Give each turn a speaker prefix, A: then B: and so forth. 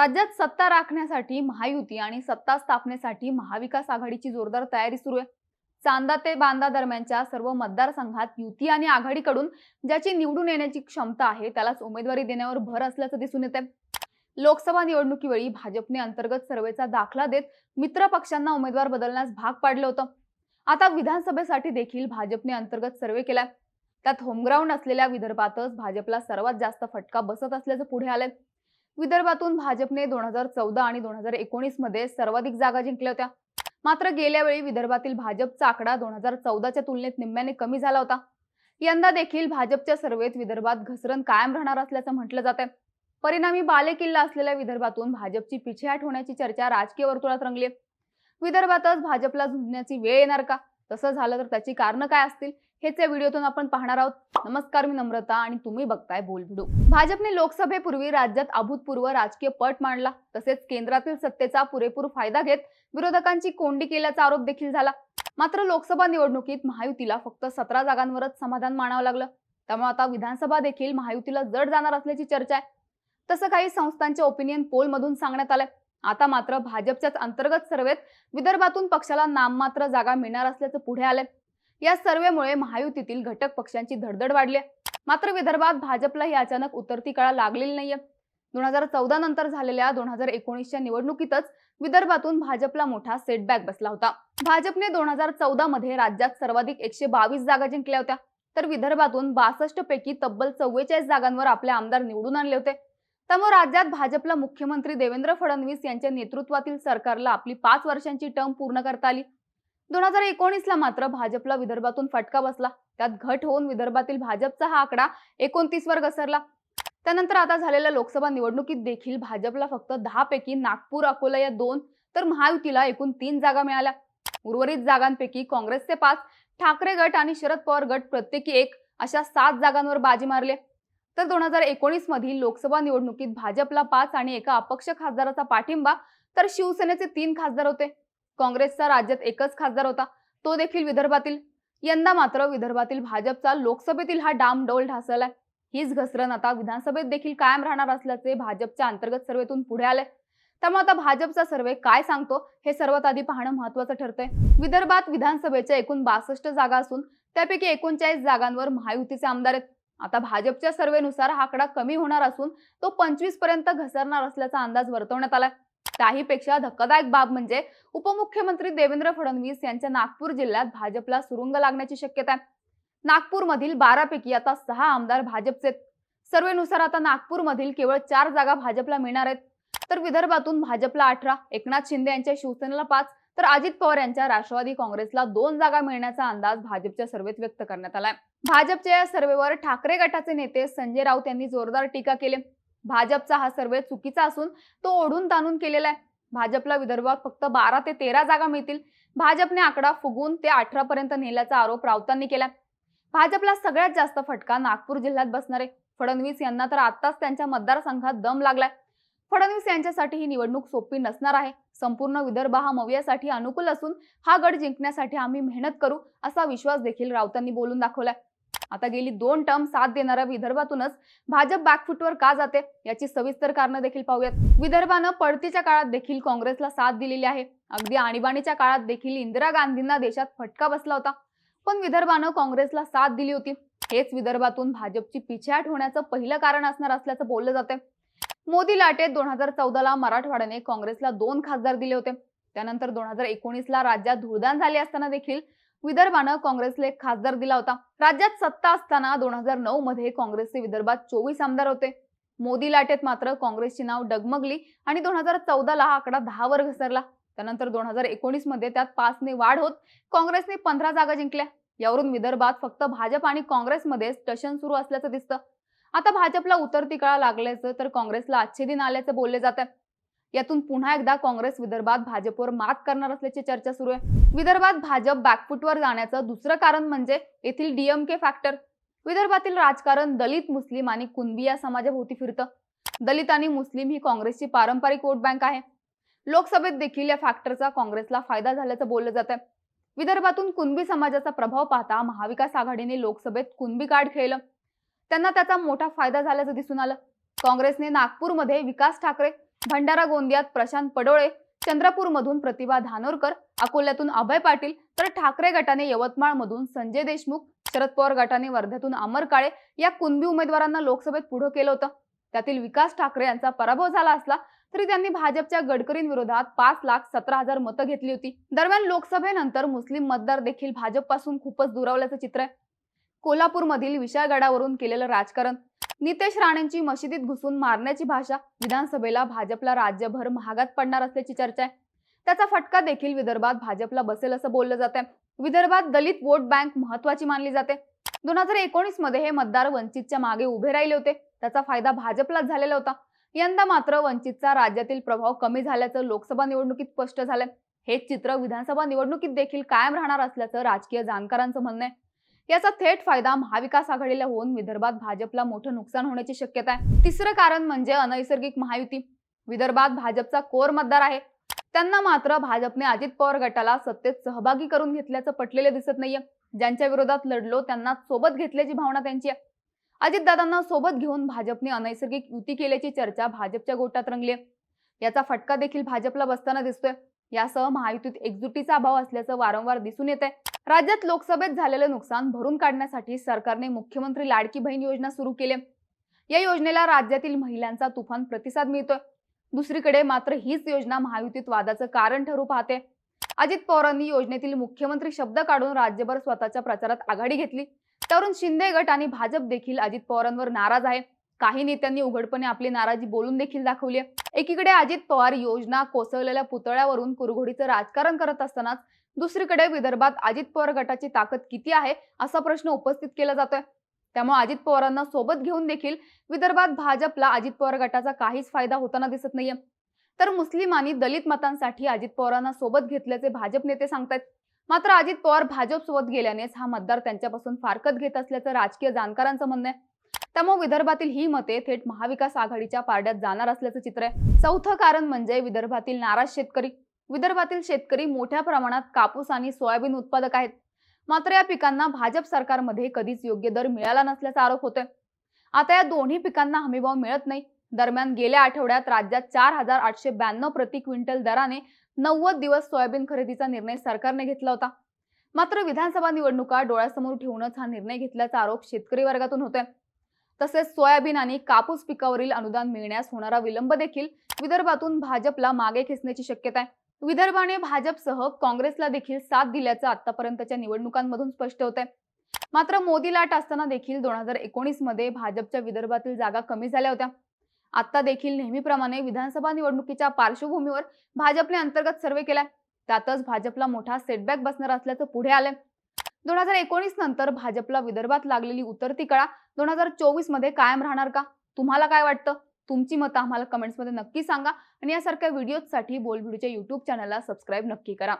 A: राज्यात सत्ता राखण्यासाठी महायुती आणि सत्ता स्थापनेसाठी महाविकास आघाडीची जोरदार तयारी सुरू आहे. चांदा ते बांदा दरम्यानच्या सर्व मतदारसंघात युती आणि आघाडीकडून ज्याची निवडून येण्याची क्षमता आहे त्यालाच उमेदवारी देण्यावर भर असल्याचं दिसून येत लोकसभा निवडणुकीवेळी भाजपने अंतर्गत सर्वेचा दाखला देत मित्र पक्षांना उमेदवार बदलण्यास भाग पाडलं होतं. आता विधानसभेसाठी देखील भाजपने अंतर्गत सर्वे केलाय. त्यात होमग्राऊंड असलेल्या विदर्भातच भाजपला सर्वात जास्त फटका बसत असल्याचं पुढे आलंय. विदर्भातून भाजपने दोन हजार चौदा आणि दोन हजार एकोणीसमध्ये सर्वाधिक जागा जिंकल्या होत्या. मात्र गेल्या वेळी विदर्भातील भाजपचा आकडा दोन हजार चौदाच्या तुलनेत निम्म्याने कमी झाला होता. यंदा देखील भाजपच्या सर्वेत विदर्भात घसरण कायम राहणार असल्याचं म्हटलं जात आहे परिणामी बालेकिल्ला असलेल्या विदर्भातून भाजपची पिछेहाट होण्याची चर्चा राजकीय वर्तुळात रंगली विदर्भातच भाजपला झुंजण्याची वेळ येणार का? तसं झालं तर त्याची कारणं काय असतील हेच या व्हिडिओतून आपण पाहणार आहोत. नमस्कार मी नम्रता आणि तुम्ही बघताय बोलबिडू भाजपने लोकसभेपूर्वी राज्यात अभूतपूर्व राजकीय पट मांडला. तसेच केंद्रातील सत्तेचा पुरेपूर फायदा घेत विरोधकांची कोंडी केल्याचा आरोप देखील झाला. मात्र लोकसभा निवडणुकीत महायुतीला फक्त सतरा जागांवरच समाधान मानावं लागलं. त्यामुळे आता विधानसभा देखील महायुतीला जड जाणार असल्याची चर्चा आहे. तसं काही संस्थांच्या ओपिनियन पोल मधून सांगण्यात आलंय. आता मात्र भाजपच्याच अंतर्गत सर्वेत विदर्भातून पक्षाला नाममात्र जागा मिळणार असल्याचं पुढे आलंय. या सर्वेमुळे महायुतीतील घटक पक्षांची धडधड वाढली मात्र विदर्भात भाजपला ही अचानक उतरती कळा लागलेली नाहीये. दोन हजार चौदा नंतर झालेल्या दोन हजार एकोणीसच्या निवडणुकीतच विदर्भातून भाजपला मोठा सेटबॅक बसला होता. भाजपने दोन हजार चौदा मध्ये राज्यात सर्वाधिक एकशे बावीस जागा जिंकल्या होत्या. तर विदर्भातून बासष्ट पैकी तब्बल चव्वेचाळीस जागांवर आपले आमदार निवडून आणले होते. त्यामुळे राज्यात भाजपला मुख्यमंत्री देवेंद्र फडणवीस यांच्या नेतृत्वातील सरकारला आपली पाच वर्षांची टर्म पूर्ण करता आली. दोन हजार एकोणीसला मात्र भाजपला विदर्भातून फटका बसला. त्यात घट होऊन विदर्भातील भाजपचा हा आकडा एकोणतीस वर घसरला. त्यानंतर आता झालेल्या लोकसभा निवडणुकीत देखील भाजपला फक्त दहा पैकी नागपूर अकोला या दोन तर महायुतीला एकूण तीन जागा मिळाल्या. उर्वरित जागांपैकी काँग्रेसचे पाच ठाकरे गट आणि शरद पवार गट प्रत्येकी एक अशा सात जागांवर बाजी मारली तर दोन हजार एकोणीस मधील लोकसभा निवडणुकीत भाजपला पाच आणि एका अपक्ष खासदाराचा पाठिंबा तर शिवसेनेचे तीन खासदार होते. काँग्रेसचा राज्यात एकच खासदार होता. तो देखील विदर्भातील. यंदा मात्र विदर्भातील भाजपचा लोकसभेतील हा डामडोल ढासळलाय. हीच घसरण आता विधानसभेत देखील कायम राहणार असल्याचे भाजपच्या अंतर्गत सर्वेतून पुढे आले. त्यामुळे आता भाजपचा सर्वे काय सांगतो हे सर्वात आधी पाहणं महत्वाचं ठरतंय. विदर्भात विधानसभेच्या एकूण बासष्ट जागा असून त्यापैकी एकोणचाळीस जागांवर महायुतीचे आमदार आहेत. आता भाजपच्या सर्वेनुसार हा आकडा कमी होणार असून तो पंचवीसपर्यंत घसरणार असल्याचा अंदाज वर्तवण्यात आलाय. त्याहीपेक्षा धक्कादायक बाब म्हणजे उपमुख्यमंत्री देवेंद्र फडणवीस यांच्या नागपूर जिल्ह्यात भाजपला सुरुंग लागण्याची शक्यता आहे. नागपूरमधील बारापैकी आता सहा आमदार भाजपचे सर्वेनुसार आता नागपूरमधील केवळ चार जागा भाजपला मिळणार आहेत. तर विदर्भातून भाजपला अठरा एकनाथ शिंदे यांच्या शिवसेनेला पाच तर अजित पवार यांच्या राष्ट्रवादी काँग्रेसला दोन जागा मिळण्याचा अंदाज भाजपच्या सर्वेत व्यक्त करण्यात आलाय. भाजपच्या या सर्वेवर ठाकरे गटाचे नेते संजय राऊत यांनी जोरदार टीका केली. भाजपचा हा सर्वे चुकीचा असून तो ओढून ताणून केलेला आहे. भाजपला विदर्भात फक्त बारा ते तेरा जागा मिळतील. भाजपने आकडा फुगून ते अठरा पर्यंत नेल्याचा आरोप राऊतांनी केला भाजपला सगळ्यात जास्त फटका नागपूर जिल्ह्यात बसणारे फडणवीस यांना तर आताच त्यांच्या मतदारसंघात दम लागलाय. फडणवीस यांच्यासाठी ही निवडणूक सोपी नसणार आहे. संपूर्ण विदर्भ हा मव्यासाठी अनुकूल असून हा गड जिंकण्यासाठी आम्ही मेहनत करू असा विश्वास देखील राऊतांनी बोलून दाखवलाय. आता गेली दोन टर्म साथ देणाऱ्या विदर्भातूनच भाजप बॅकफुटवर का जाते याची सविस्तर कारणं देखील पाहूयात. विदर्भानं पडतीच्या काळात देखील काँग्रेसला साथ दिलेली आहे. अगदी आणीबाणीच्या काळात देखील इंदिरा गांधींना देशात फटका बसला होता. पण विदर्भानं काँग्रेसला साथ दिली होती. हेच विदर्भातून भाजपची पिछेहाट होण्याचं पहिलं कारण असणार असल्याचं बोललं जाते मोदी लाटेत दोन हजार चौदाला मराठवाड्याने काँग्रेसला दोन खासदार दिले होते. त्यानंतर दोन हजार एकोणीसला राज्यात धुळदान झाले असताना देखील विदर्भानं काँग्रेसला एक खासदार दिला होता. राज्यात सत्ता असताना दोन हजार नऊ मध्ये काँग्रेसचे विदर्भात चोवीस आमदार होते. मोदी लाटेत मात्र काँग्रेसची नाव डगमगली आणि दोन हजार चौदाला हा आकडा दहा वर घसरला. त्यानंतर दोन हजार एकोणीसमध्ये त्यात पाचने वाढ होत काँग्रेसने पंधरा जागा जिंकल्या. यावरून विदर्भात फक्त भाजप आणि काँग्रेसमध्ये टशन सुरू असल्याचं दिसतं. आता भाजपला उतरती कळा लागल्याचं तर काँग्रेसला आजचे दिन आल्याचं बोलले जात आहे यातून पुन्हा एकदा काँग्रेस विदर्भात भाजपवर मात करणार असल्याची चर्चा सुरू आहे. विदर्भात भाजप बॅकफुटवर जाण्याचं दुसरं कारण म्हणजे येथील डीएमके फॅक्टर विदर्भातील राजकारण दलित मुस्लिम आणि कुणबी या समाजाभोवती फिरतं. दलित आणि मुस्लिम ही काँग्रेसची पारंपरिक वोट बँक आहे. लोकसभेत देखील या फॅक्टरचा काँग्रेसला फायदा झाल्याचं बोललं जात आहे विदर्भातून कुणबी समाजाचा प्रभाव पाहता महाविकास आघाडीने लोकसभेत कुणबी कार्ड खेळलं. त्यांना त्याचा मोठा फायदा झाल्याचं दिसून आलं. काँग्रेसने नागपूरमध्ये विकास ठाकरे भंडारा गोंदियात प्रशांत पडोळे चंद्रपूरमधून प्रतिभा धानोरकर अकोल्यातून अभय पाटील तर ठाकरे गटाने यवतमाळमधून संजय देशमुख शरद पवार गटाने वर्ध्यातून अमर काळे या कुणबी उमेदवारांना लोकसभेत पुढं केलं होतं. त्यातील विकास ठाकरे यांचा पराभव झाला असला तरी त्यांनी भाजपच्या गडकरींविरोधात पाच लाख सतरा हजार मतं घेतली होती. दरम्यान लोकसभेनंतर मुस्लिम मतदार देखील भाजपपासून खूपच दुरावल्याचं चित्र आहे. कोल्हापूरमधील विशाळगडावरून केलेलं राजकारण नितेश राणेंची मशिदीत घुसून मारण्याची भाषा विधानसभेला भाजपला राज्यभर महागात पडणार असल्याची चर्चा आहे. त्याचा फटका देखील विदर्भात भाजपला बसेल असं बोललं जात आहे विदर्भात दलित वोट बँक महत्वाची मानली जाते. दोन हजार एकोणीसमध्ये हे मतदार वंचितच्या मागे उभे राहिले होते. त्याचा फायदा भाजपलाच झालेला होता. यंदा मात्र वंचितचा राज्यातील प्रभाव कमी झाल्याचं लोकसभा निवडणुकीत स्पष्ट झालंय. हेच चित्र विधानसभा निवडणुकीत देखील कायम राहणार असल्याचं राजकीय जाणकारांचं म्हणणं आहे. याचा थेट फायदा महाविकास आघाडीला होऊन विदर्भात भाजपला मोठं नुकसान होण्याची शक्यता आहे. तिसरं कारण म्हणजे अनैसर्गिक महायुती. विदर्भात भाजपचा कोर मतदार आहे. त्यांना मात्र भाजपने अजित पवार गटाला सत्तेत सहभागी करून घेतल्याचं पटलेलं दिसत नाहीये. ज्यांच्या विरोधात लढलो त्यांना सोबत घेतल्याची भावना त्यांची आहे. अजितदादांना सोबत घेऊन भाजपने अनैसर्गिक युती केल्याची चर्चा भाजपच्या गोटात रंगली आहे. याचा फटका देखील भाजपला बसताना दिसतोय. यासह महायुतीत एकजुटीचा अभाव असल्याचं वारंवार दिसून येत आहे राज्यात लोकसभेत झालेलं नुकसान भरून काढण्यासाठी सरकारने मुख्यमंत्री लाडकी बहीण योजना सुरू केली. या योजनेला राज्यातील महिलांचा तुफान प्रतिसाद मिळतोय. दुसरीकडे मात्र हीच योजना महायुतीत वादाचं कारण ठरू पाहते. अजित पवारांनी योजनेतील मुख्यमंत्री शब्द काढून राज्यभर स्वतःच्या प्रचारात आघाडी घेतली. तरुण शिंदे गट आणि भाजप देखील अजित पवारांवर नाराज आहे. काही नेत्यांनी उघडपणे आपली नाराजी बोलून देखील दाखवली एकीकडे अजित पवार योजना कोसळलेल्या पुतळ्यावरून कुरघोडीचं राजकारण करत असतानाच दुसरीकडे विदर्भात अजित पवार गटाची ताकद किती आहे असा प्रश्न उपस्थित केला जातोय. त्यामुळे अजित पवारांना सोबत घेऊन देखील विदर्भात भाजपला अजित पवार गटाचा काहीच फायदा होताना दिसत नाहीये. तर मुस्लिम आणि दलित मतांसाठी अजित पवारांना सोबत घेतल्याचे भाजप नेते सांगतायत. मात्र अजित पवार भाजप सोबत गेल्यानेच हा मतदार त्यांच्यापासून फारकत घेत असल्याचं राजकीय जाणकारांचं म्हणणं आहे. त्यामुळे विदर्भातील ही मते थेट महाविकास आघाडीच्या पारड्यात जाणार असल्याचं चित्र आहे. चौथं कारण म्हणजे विदर्भातील नाराज शेतकरी. विदर्भातील शेतकरी मोठ्या प्रमाणात कापूस आणि सोयाबीन उत्पादक आहेत. मात्र या पिकांना भाजप सरकारमध्ये कधीच योग्य दर मिळाला नसल्याचा आरोप होतोय. आता या दोन्ही पिकांना हमीभाव मिळत नाही. दरम्यान गेल्या आठवड्यात राज्यात चार हजार आठशे ब्याण्णव प्रति क्विंटल दराने नव्वद दिवस सोयाबीन खरेदीचा निर्णय सरकारने घेतला होता. मात्र विधानसभा निवडणुका डोळ्यासमोर ठेवूनच हा निर्णय घेतल्याचा आरोप शेतकरी वर्गातून होतोय. तसेच सोयाबीन आणि कापूस पिकावरील अनुदान मिळण्यास होणारा विलंब देखील विदर्भातून भाजपला मागे खेचण्याची शक्यता आहे. विदर्भाने भाजपसह काँग्रेसला देखील साथ दिल्याचं आतापर्यंतच्या निवडणुकांमधून स्पष्ट होत आहे मात्र मोदी लाट असताना देखील दोन हजार एकोणीसमध्ये भाजपच्या विदर्भातील जागा कमी झाल्या होत्या. आता देखील नेहमीप्रमाणे विधानसभा निवडणुकीच्या पार्श्वभूमीवर भाजपने अंतर्गत सर्वे केलाय. त्यातच भाजपला मोठा सेटबॅक बसणार असल्याचं पुढे आलंय. दोन हजार एकोणीस नंतर भाजपला विदर्भात लागलेली उतरती कळा दोन हजार चोवीसमध्ये कायम राहणार का? तुम्हाला काय वाटतं? तुमची मतं आम्हाला कमेंट्समध्ये नक्की सांगा. आणि यासारख्या व्हिडिओजसाठी बोलबिडूच्या युट्यूब चॅनलला सबस्क्राईब नक्की करा.